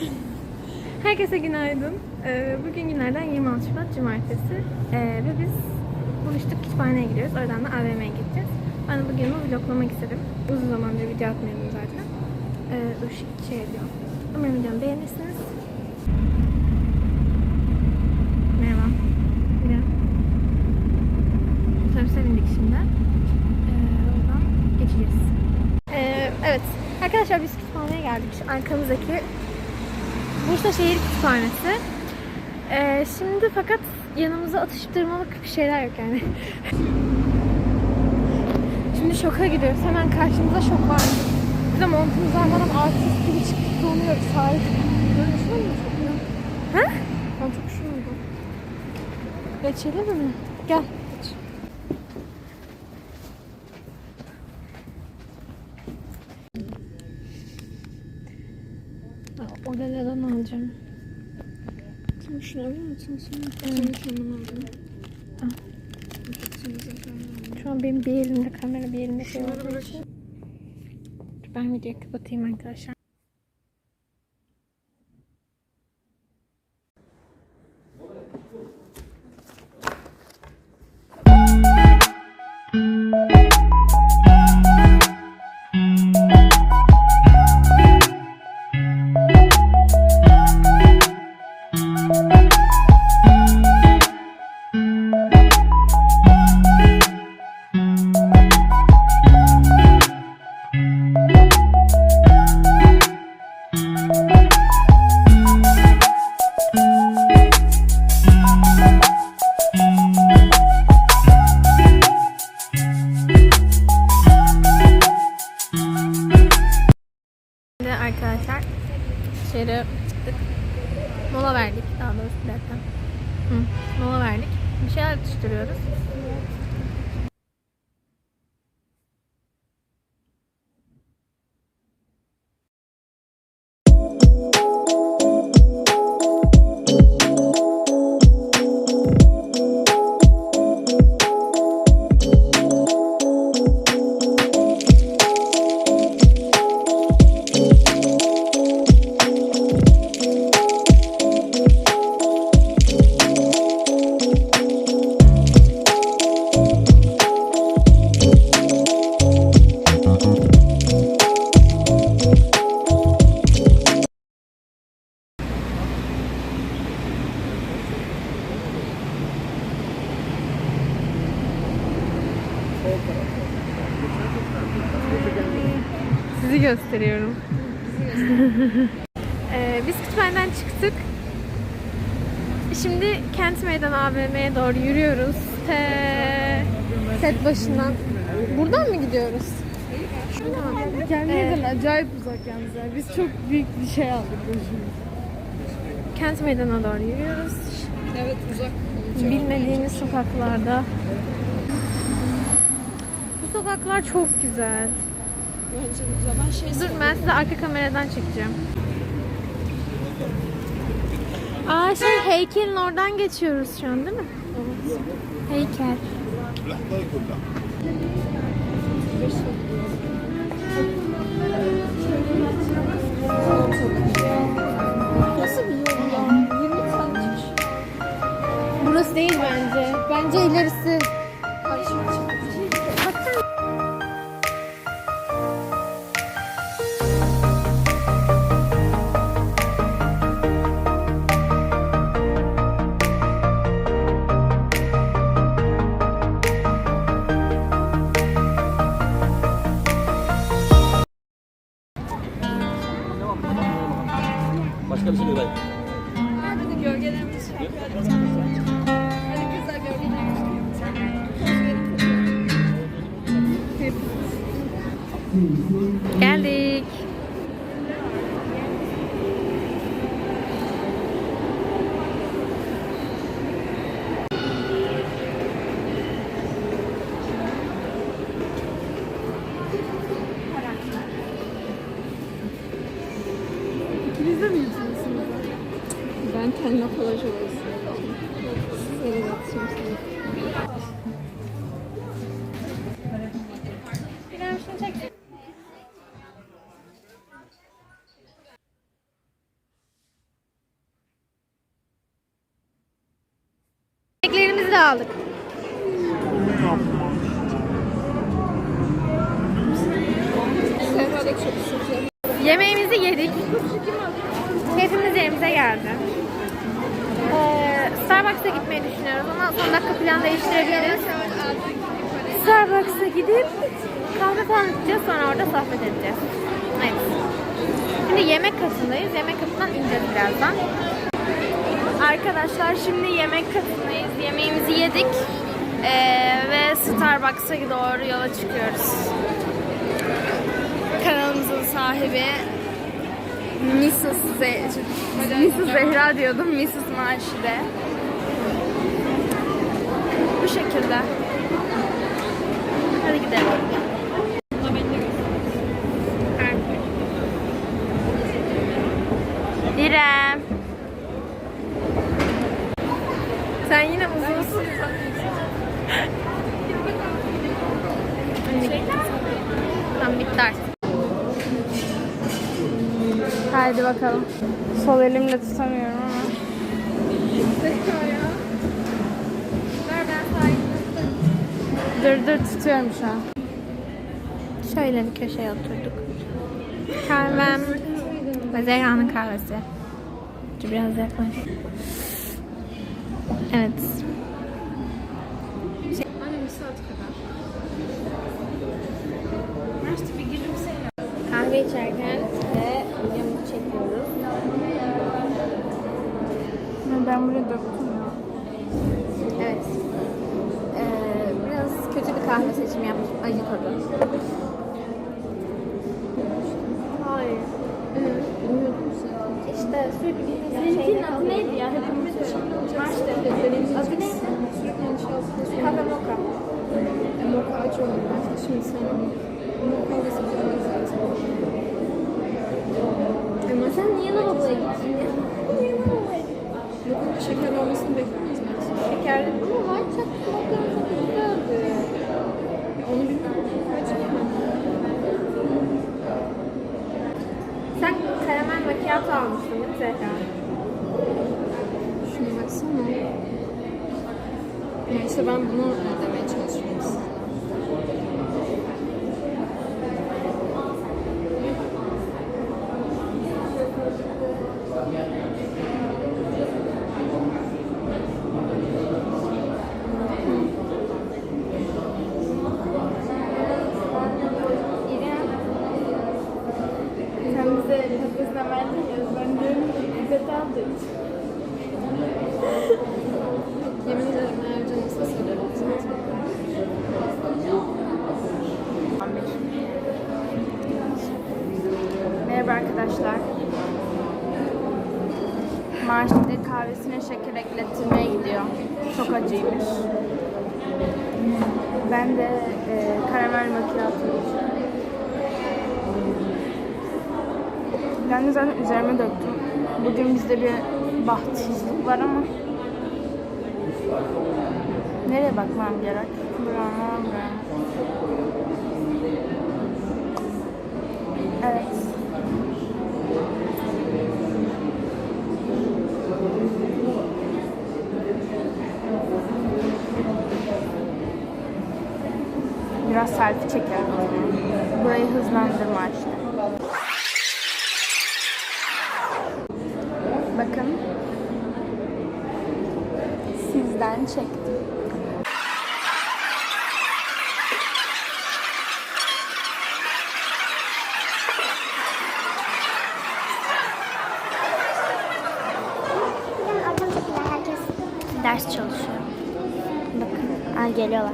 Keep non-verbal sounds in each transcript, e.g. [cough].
[laughs] Herkese günaydın. Ee, bugün günlerden 26 Şubat Cumartesi. Ee, ve biz buluştuk kütüphaneye gidiyoruz. Oradan da AVM'ye gideceğiz. Ben de bugünümü vloglamak istedim. Uzun zamandır video atmıyordum zaten. Ee, dur şimdi şey diyor. Umarım videomu beğenirsiniz. Merhaba. Otobüse bindik şimdi. Ee, oradan. Ee, evet. Arkadaşlar biz kütüphaneye geldik. Şu arkamızdaki Bursa Şehir Kütüphanesi. Ee, şimdi fakat yanımıza atıştırmalık bir şeyler yok yani. [laughs] şimdi şoka gidiyoruz. Hemen karşımıza şok var. Biz de montumuz almadan artist gibi çıkıp donuyoruz. Harika. Böyle mı sokuyor? Ha? Ben çok üşümüyorum. Geçelim mi? Gel. Olela'dan alacağım. Şimdi şunu alır mısın sen? Evet. Aldım. Al. Şu an benim bir elimde kamera bir elimde şey olduğu için. Ben videoyu kapatayım arkadaşlar. Dışarı çıktık. Mola verdik daha doğrusu bir dakika. Hı, mola verdik. Bir şeyler atıştırıyoruz. Sizi gösteriyorum. [laughs] Ee, biz kütüphaneden çıktık. Şimdi Kent Meydan AVM'ye doğru yürüyoruz. Te... Set başından. Buradan mı gidiyoruz? Mı? Gelmeden acayip uzak yalnız ya. Biz çok büyük bir şey aldık gözümüz. Kent Meydan'a doğru yürüyoruz. Evet uzak. Bilmediğimiz sokaklarda. Bu sokaklar çok güzel. Bence güzel. Ben şey Dur ben size arka kameradan çekeceğim. Aa şey heykelin oradan geçiyoruz şu an değil mi? Heykel. Nasıl bir yol ya? 20 santim. Burası değil bence. Bence ilerisi. Geldik. De aldık. Yemeğimizi yedik. Keyfimiz yerimize geldi. Ee, Starbucks'a gitmeyi düşünüyoruz ama son dakika plan değiştirebiliriz. Starbucks'a gidip kahve falan içeceğiz sonra orada sohbet edeceğiz. Evet. Şimdi yemek katındayız. Yemek katından ineceğiz birazdan. Arkadaşlar şimdi yemek katındayız. Yemeğimizi yedik. Ee, ve Starbucks'a doğru yola çıkıyoruz. Kanalımızın sahibi Mrs. Ze Mrs. Zehra diyordum. Mrs. Maşide. Bu şekilde. Hadi gidelim. Artık. Haydi bakalım. Sol elimle tutamıyorum ama. Dur dur tutuyorum şu an. Şöyle bir köşeye oturduk. Kahvem ve Zehra'nın kahvesi. Biraz yaklaş. Evet. Kahve içerken ve videomuzu çekiyoruz. Ben buraya döktüm ya. Evet. Ee, biraz kötü bir kahve seçimi yapmışım. Acı tadı. Hayır. Bilmiyordum sen. İşte sürekli Seninkinin adı neydi ya? Hepimiz Maçta. Adı ne? Sürekli yanlış yazdım. Kahve moka. Moka oldum ben. Şimdi sen Moka ve. Ama sen niye lavaboya gittin ya? Niye lavaboya gittin? Şeker olmasını beklemeyiz mi? Şekerli ama white chocolate çok güzeldi. Onu bilmiyorum. Sen karamel macchiato almıştın değil mi Zehra? Şuna baksana. Neyse ben bunu Merhaba arkadaşlar. Marşide kahvesine şeker eklettirmeye gidiyor. Çok acıymış. Ben de e, karamel içiyorum. Ben de zaten üzerime döktüm. Bugün bizde bir bahtsızlık var ama nereye bakmam gerek? Buraya, buraya. Evet. Biraz selfie çekelim. Burayı hızlandırma işte. Bakın. Sizden çektim. Ablam çok güzel herkes. Ders çalışıyor. Bakın. Aa, geliyorlar.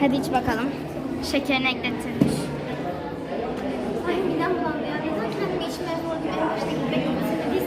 Hadi iç bakalım. Şekerini ekletilmiş. Ay midem bulandı ya. Neden kendimi içmeye zor gibi en başta gibi beklemesini biz...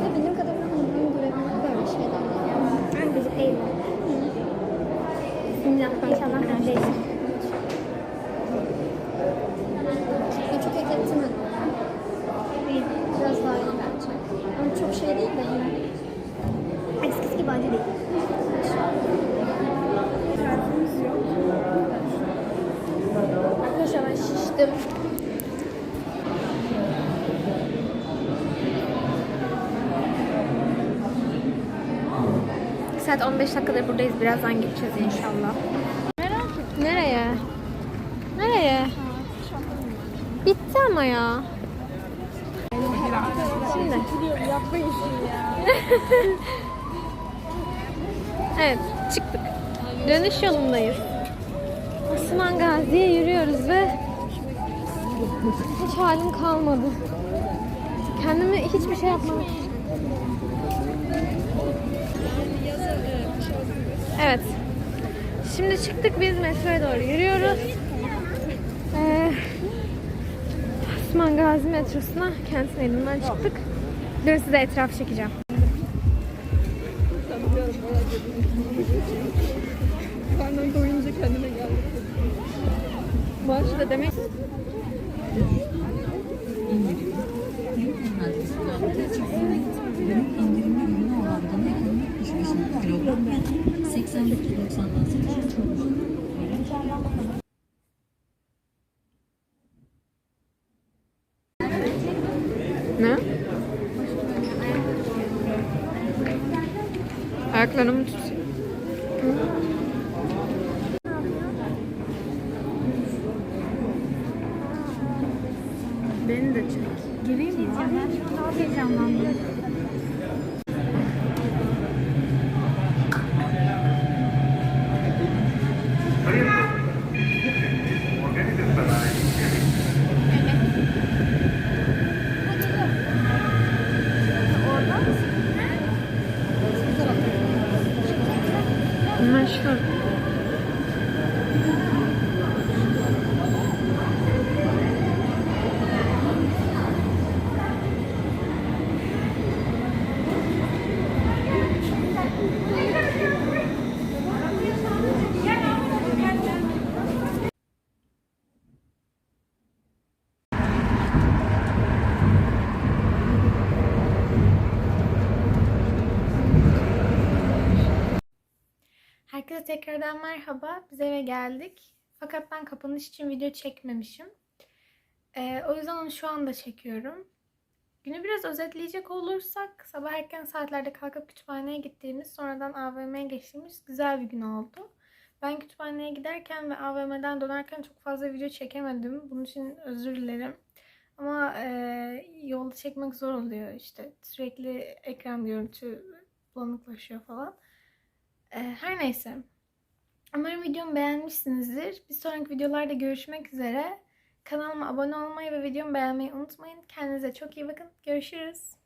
Ve benim kadarıyla bunun görebilmek böyle şeyler. Ben gıcık değilim. Bismillah. İnşallah neredeyse. Ya çok eklettirmedim. İyi. Biraz daha iyi bence. Ama çok şey değil de yine. Eskisi gibi acı değil. Tarifimiz yok. içtim. Saat 15 dakikadır buradayız. Birazdan gideceğiz inşallah. Nereye? Nereye? Bitti ama ya. Şimdi. [laughs] Evet, çıktık. Dönüş yolundayız. Osman Gazi'ye yürüyoruz ve hiç halim kalmadı. Kendimi hiçbir şey yapmamak Şimdi çıktık biz metroya doğru yürüyoruz. Ee, Osman Gazi metrosuna kentin elinden çıktık. Dün size etraf çekeceğim. Karnım doyunca kendime geldim. Boş da demek indirimli ürünü 165 Ne? Ayaklarını mı tutsun? Beni de çek. Geleyim mi? Daha heyecanlandım. Meşhur. Herkese tekrardan merhaba. Biz eve geldik. Fakat ben kapanış için video çekmemişim. Ee, o yüzden onu şu anda çekiyorum. Günü biraz özetleyecek olursak sabah erken saatlerde kalkıp kütüphaneye gittiğimiz sonradan AVM'ye geçtiğimiz güzel bir gün oldu. Ben kütüphaneye giderken ve AVM'den dönerken çok fazla video çekemedim. Bunun için özür dilerim. Ama e, yolda çekmek zor oluyor işte. Sürekli ekran görüntü bulanıklaşıyor falan. Ee, her neyse. Umarım videomu beğenmişsinizdir. Bir sonraki videolarda görüşmek üzere. Kanalıma abone olmayı ve videomu beğenmeyi unutmayın. Kendinize çok iyi bakın. Görüşürüz.